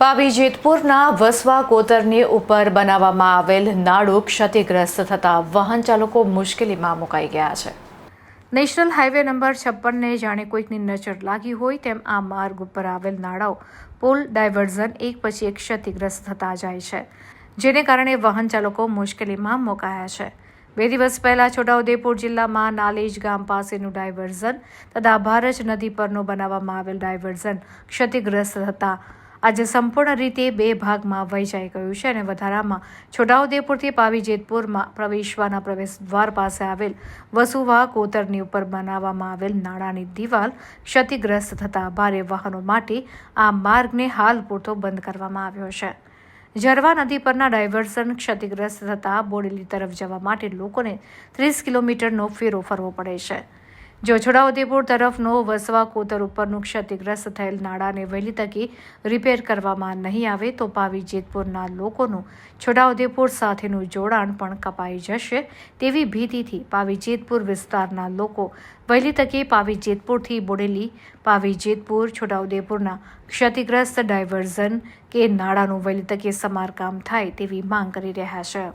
પાવી જેતપુરના વસવા કોતરની ઉપર બનાવવામાં આવેલ નાડું ક્ષતિગ્રસ્ત થતાં વાહન ચાલકો મુશ્કેલીમાં મુકાઈ ગયા છે. નેશનલ હાઈવે નંબર છપ્પનને જાણે કોઈકની નજર લાગી હોય તેમ આ માર્ગ ઉપર આવેલ નાળાઓ પુલ ડાયવર્ઝન એક પછી એક ક્ષતિગ્રસ્ત થતા જાય છે, જેને કારણે વાહન ચાલકો મુશ્કેલીમાં મુકાયા છે. બે દિવસ પહેલા છોટાઉદેપુર જિલ્લામાં નાલેજ ગામ પાસેનું ડાયવર્ઝન તથા ભારજ નદી પરનું બનાવવામાં આવેલ ડાયવર્ઝન ક્ષતિગ્રસ્ત થતા આજે સંપૂર્ણ રીતે બે ભાગમાં વહેંચાઈ ગયું છે અને વધારામાં છોટાઉદેપુરથી પાવી જેતપુરમાં પ્રવેશવાના પ્રવેશ દ્વાર પાસે આવેલ વસુવા કોતરની ઉપર બનાવવામાં આવેલ નાળાની દિવાલ ક્ષતિગ્રસ્ત થતાં ભારે વાહનો માટે આ માર્ગને હાલ પૂરતો બંધ કરવામાં આવ્યો છે. જરવા નદી પરના ડાયવર્ઝન ક્ષતિગ્રસ્ત થતાં બોડેલી તરફ જવા માટે લોકોને ત્રીસ કિલોમીટરનો ફેરો ફરવો પડે છે. જો છોટાઉદેપુર તરફનો વસવા કોતર ઉપરનું ક્ષતિગ્રસ્ત થયેલ નાળાને વહેલી તકે રિપેર કરવામાં નહીં આવે તો પાવી જેતપુરના લોકોનું છોટાઉદેપુર સાથેનું જોડાણ પણ કપાઈ જશે તેવી ભીતિથી પાવી જેતપુર વિસ્તારના લોકો વહેલી તકે પાવી જેતપુરથી બોડેલી, પાવી જેતપુર, છોટાઉદેપુરના ક્ષતિગ્રસ્ત ડાયવર્ઝન કે નાળાનું વહેલી તકે સમારકામ થાય તેવી માંગ કરી રહ્યા છે.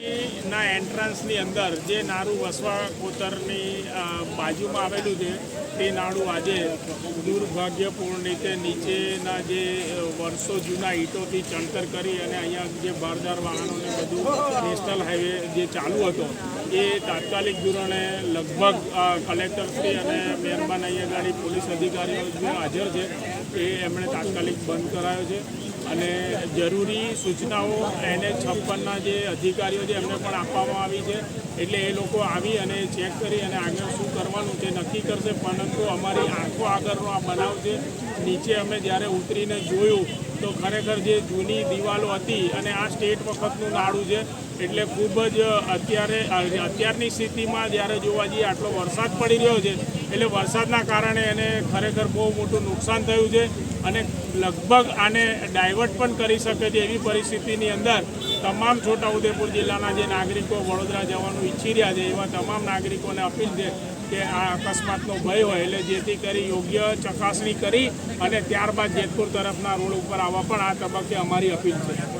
ના એન્ટ્રન્સની અંદર જે નારું વસવા કોતરની બાજુમાં આવેલું છે, તે નાડું આજે દુર્ભાગ્યપૂર્ણ રીતે નીચેના જે વર્ષો જૂના ઈંટોથી ચણતર કરી અને અહીંયા જે બારદાર વાહનોને બધું નેશનલ હાઈવે જે ચાલુ હતો, એ તાત્કાલિક ધોરણે લગભગ કલેક્ટરશ્રી અને મહેરબાન અહીંયા ગાડી પોલીસ અધિકારીઓ જે હાજર છે, એ એમણે તાત્કાલિક બંધ કરાયો છે. અને જરૂરી સૂચનાઓ એને છપ્પનના જે અધિકારીઓ છે, એમને પણ આપવામાં આવી છે. એટલે એ લોકો આવી અને ચેક કરી અને આગળ શું કરવાનું તે નક્કી કરશે. પરંતુ અમારી આંખો આગળનો આ બનાવ છે. નીચે અમે જ્યારે ઉતરીને જોયું તો ખરેખર જે જૂની દિવાલો હતી અને આ સ્ટેટ વખતનું નાડું છે, એટલે ખૂબ જ અત્યારે, અત્યારની સ્થિતિમાં જ્યારે જોવા જઈએ આટલો વરસાદ પડી રહ્યો છે, એટલે વરસાદના કારણે એને ખરેખર બહુ મોટું નુકસાન થયું છે અને લગભગ આને ડાયવર્ટ પણ કરી શકે છે એવી પરિસ્થિતિની અંદર તમામ છોટાઉદેપુર જિલ્લાના જે નાગરિકો વડોદરા જવાનું ઈચ્છી રહ્યા છે, એવા તમામ નાગરિકોને અપીલ છે કે આ અકસ્માતનો ભય હોય એટલે જેથી કરી યોગ્ય ચકાસણી કરી અને ત્યારબાદ જેતપુર તરફના રોડ ઉપર આવવા પણ આ તબક્કે અમારી અપીલ છે.